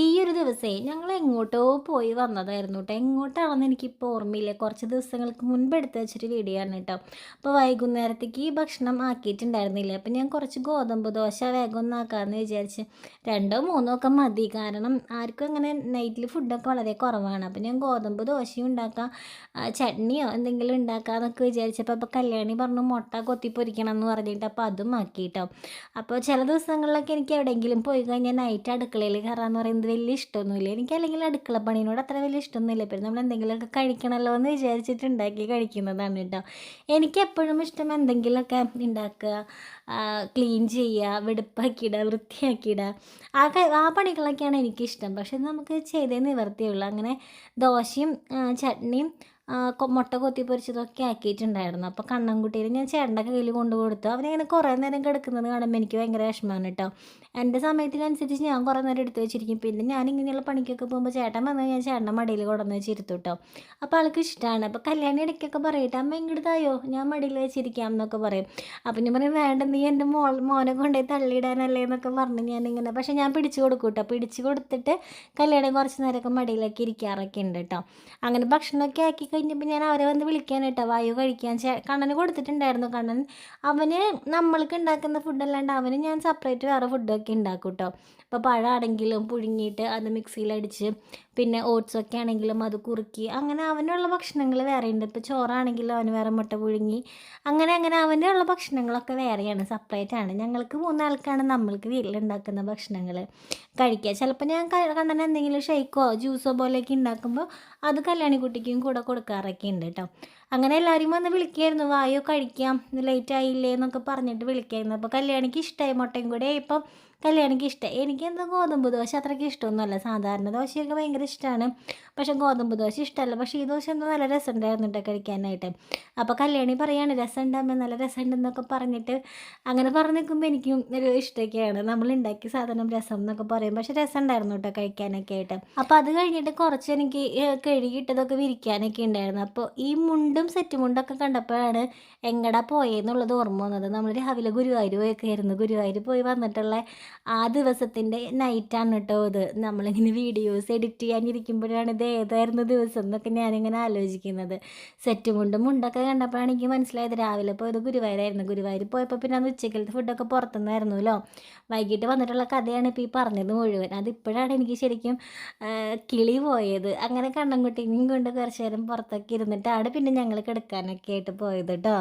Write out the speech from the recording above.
ഈ ഒരു ദിവസേ ഞങ്ങൾ എങ്ങോട്ടോ പോയി വന്നതായിരുന്നു കേട്ടോ എങ്ങോട്ടാണെന്ന് എനിക്കിപ്പോൾ ഓർമ്മയില്ല. കുറച്ച് ദിവസങ്ങൾക്ക് മുൻപ് എടുത്ത് വെച്ചൊരു വീഡിയോ ആണ് കേട്ടോ അപ്പോൾ വൈകുന്നേരത്തേക്ക് ഭക്ഷണം ആക്കിയിട്ടുണ്ടായിരുന്നില്ല. അപ്പോൾ ഞാൻ കുറച്ച് ഗോതമ്പ് ദോശ വേഗം ഒന്നാക്കാമെന്ന് വിചാരിച്ച് രണ്ടോ മൂന്നോ ഒക്കെ മതി. കാരണം ആർക്കും അങ്ങനെ നൈറ്റിൽ ഫുഡൊക്കെ വളരെ കുറവാണ്. അപ്പോൾ ഞാൻ ഗോതമ്പ് ദോശയും ഉണ്ടാക്കാം ചട്നിയോ എന്തെങ്കിലും ഉണ്ടാക്കാമെന്നൊക്കെ വിചാരിച്ചപ്പോൾ അപ്പോൾ കല്യാണി പറഞ്ഞു മുട്ട കൊത്തി പൊരിക്കണം എന്ന് പറഞ്ഞിട്ട് അപ്പോൾ അതും ആക്കി കേട്ടോ അപ്പോൾ ചില ദിവസങ്ങളിലൊക്കെ എനിക്ക് എവിടെയെങ്കിലും പോയി കഴിഞ്ഞാൽ നൈറ്റ് അടുക്കളയിൽ കയറാമെന്ന് പറയുന്നത് പറയുന്നത് വലിയ ഇഷ്ടമൊന്നുമില്ല. എനിക്ക് അല്ലെങ്കിൽ അടുക്കള പണിയോട് അത്ര വലിയ ഇഷ്ടമൊന്നുമില്ല. പിന്നെ നമ്മൾ എന്തെങ്കിലുമൊക്കെ കഴിക്കണമല്ലോ എന്ന് വിചാരിച്ചിട്ട് ഉണ്ടാക്കി കഴിക്കുന്നതാണ് കേട്ടോ. എനിക്ക് എപ്പോഴും ഇഷ്ടം എന്തെങ്കിലുമൊക്കെ ഉണ്ടാക്കുക ക്ലീൻ ചെയ്യുക വെടുപ്പാക്കിയിടുക വൃത്തിയാക്കിയിടുക. ആ ആ പണികളൊക്കെയാണ് എനിക്കിഷ്ടം. പക്ഷെ നമുക്ക് ചെയ്തേ നിവർത്തിയുള്ളൂ. അങ്ങനെ ദോശയും ചട്നിയും മുട്ട കൊത്തി പൊരിച്ചതൊക്കെ ആക്കിയിട്ടുണ്ടായിരുന്നു. അപ്പോൾ കണ്ണൻകുട്ടിയിൽ ഞാൻ ചേട്ടന്റെ കയ്യിൽ കൊണ്ടു കൊടുത്തു അവനിങ്ങനെ കുറേ നേരം കിടക്കുന്നത് കാണുമ്പോൾ എനിക്ക് ഭയങ്കര വിഷമമാണ് കേട്ടോ. എന്റെ സമയത്തിനനുസരിച്ച് ഞാൻ കുറേ നേരം എടുത്തു വെച്ചിരിക്കും. പിന്നെ ഞാൻ ഇങ്ങനെയുള്ള പണിക്കൊക്കെ പോകുമ്പോൾ ചേട്ടൻ വന്നു ഞാൻ ചേട്ടന്റെ മടിയിൽ കൊണ്ടുവന്ന് വെച്ചിരുത്തു കേട്ടോ. അപ്പോൾ ആൾക്ക് ഇഷ്ടമാണ് അപ്പോൾ കല്യാണി ഇടയ്ക്കൊക്കെ പറയട്ടെ അമ്മ ഇങ്ങോട്ടായോ ഞാൻ മടിയിൽ വെച്ചിരിക്കാം എന്നൊക്കെ പറയും. അപ്പം ഞാൻ പറയും വേണ്ട നീ എന്റെ മോൾ മോനെ കൊണ്ടുപോയി തള്ളിയിടാനല്ലേ എന്നൊക്കെ പറഞ്ഞ് ഞാനിങ്ങനെ പക്ഷേ ഞാൻ പിടിച്ചു കൊടുക്കും കേട്ടോ. പിടിച്ചു കൊടുത്തിട്ട് കല്യാണം കുറച്ച് നേരമൊക്കെ മടിയിലൊക്കെ ഇരിക്കാറൊക്കെ ഉണ്ട് കേട്ടോ. അങ്ങനെ ഭക്ഷണമൊക്കെ ആക്കി കഴിഞ്ഞപ്പോൾ ഞാൻ അവരെ വന്ന് വിളിക്കാൻ കേട്ടോ. വായു കഴിക്കാൻ കണ്ണന് കൊടുത്തിട്ടുണ്ടായിരുന്നു. കണ്ണൻ അവന് നമ്മൾക്ക് ഉണ്ടാക്കുന്ന ഫുഡല്ലാണ്ട് അവന് ഞാൻ സെപ്പറേറ്റ് വേറെ ഫുഡൊക്കെ ഉണ്ടാക്കും കേട്ടോ ഇപ്പോൾ പഴമാണെങ്കിലും പുഴുങ്ങിയിട്ട് അത് മിക്സിയിലടിച്ച് പിന്നെ ഓട്സൊക്കെ ആണെങ്കിലും അത് കുറുക്കി അങ്ങനെ അവനുള്ള ഭക്ഷണങ്ങൾ വേറെ ഉണ്ട് ഇപ്പോൾ ചോറാണെങ്കിലും അവന് വേറെ മുട്ട പുഴുങ്ങി. അങ്ങനെ അങ്ങനെ അവനുള്ള ഭക്ഷണങ്ങളൊക്കെ വേറെയാണ്. സെപ്പറേറ്റ് ആണ്. ഞങ്ങൾക്ക് മൂന്നാൾക്കാണ് നമ്മൾക്ക് വീട്ടിലുണ്ടാക്കുന്ന ഭക്ഷണങ്ങൾ കഴിക്കുക ചിലപ്പോൾ ഞാൻ കണ്ണൻ എന്തെങ്കിലും ഷെയ്ക്കോ ജ്യൂസോ പോലെയൊക്കെ ഉണ്ടാക്കുമ്പോൾ അത് കല്യാണിക്കുട്ടിക്കും കൂടെ കൊടുക്കാറൊക്കെ ഉണ്ട് കേട്ടോ അങ്ങനെ എല്ലാവരും വന്ന് വിളിക്കായിരുന്നു വായോ കഴിക്കാം. ലേറ്റ് ആയില്ലേ എന്നൊക്കെ പറഞ്ഞിട്ട് വിളിക്കായിരുന്നു. അപ്പോൾ കല്യാണിക്ക് ഇഷ്ടമായി മുട്ടയും കൂടെ ഇപ്പം കല്യാണിക്ക് ഇഷ്ടമായി എനിക്ക് എന്താ ഗോതമ്പ് ദോശ അത്രയ്ക്ക് ഇഷ്ടമൊന്നുമല്ല. സാധാരണ ദോശയൊക്കെ ഭയങ്കര ഇഷ്ടമാണ് പക്ഷേ ഗോതമ്പ് ദോശ ഇഷ്ടമല്ല. പക്ഷേ ഈ ദോശ എന്തോ നല്ല രസമുണ്ടായിരുന്നു കേട്ടോ കഴിക്കാനായിട്ട്. അപ്പോൾ കല്യാണി പറയാണ് രസം ഉണ്ടാകുമ്പോൾ നല്ല രസമുണ്ടെന്നൊക്കെ പറഞ്ഞിട്ട് അങ്ങനെ പറഞ്ഞു നിൽക്കുമ്പോൾ എനിക്കും ഒരു ഇഷ്ടമൊക്കെയാണ്. നമ്മൾ ഉണ്ടാക്കിയ സാധനം രസം എന്നൊക്കെ പറയും. പക്ഷേ രസം ഉണ്ടായിരുന്നു കേട്ടോ കഴിക്കാനൊക്കെ ആയിട്ട്. അപ്പോൾ അത് കഴിഞ്ഞിട്ട് കുറച്ച് എനിക്ക് കഴുകിയിട്ടതൊക്കെ വിരിക്കാനൊക്കെ ഉണ്ടായിരുന്നു. അപ്പോൾ ഈ മുണ്ടും സെറ്റ് മുണ്ടൊക്കെ കണ്ടപ്പോഴാണ് എങ്ങടാ പോയെന്നുള്ളത് ഓർമ്മ വന്നത്. നമ്മൾ രാവിലെ ഗുരുവായൂർ പോയൊക്കെ ആയിരുന്നു ഗുരുവായൂർ പോയി വന്നിട്ടുള്ള ആ ദിവസത്തിന്റെ നൈറ്റാണ് കേട്ടോ ഇത്. നമ്മളിങ്ങനെ വീഡിയോസ് എഡിറ്റ് ചെയ്യാനിരിക്കുമ്പോഴാണ് ഇത് ഏതായിരുന്നു ദിവസം എന്നൊക്കെ ഞാനിങ്ങനെ ആലോചിക്കുന്നത്. സെറ്റ് മുണ്ടും മുണ്ടൊക്കെ കണ്ടപ്പോഴാണ് എനിക്ക് മനസ്സിലായത് രാവിലെ പോയത് ഗുരുവായൂരായിരുന്നു. ഗുരുവായൂർ പോയപ്പോൾ പിന്നെ അന്ന് ഉച്ചക്കലത്തെ ഫുഡൊക്കെ പുറത്തുനിന്നായിരുന്നല്ലോ. വൈകിട്ട് വന്നിട്ടുള്ള കഥയാണ് ഇപ്പോൾ ഈ പറഞ്ഞത് മുഴുവൻ. അതിപ്പോഴാണ് എനിക്ക് ശരിക്കും കിളി പോയത്. അങ്ങനെ കണ്ണൻകുട്ടിയും കൊണ്ട് കുറച്ച് നേരം പുറത്തൊക്കെ ഇരുന്നിട്ടാണ് പിന്നെ ഞങ്ങൾ കിടക്കാനൊക്കെ ആയിട്ട് പോയത് കേട്ടോ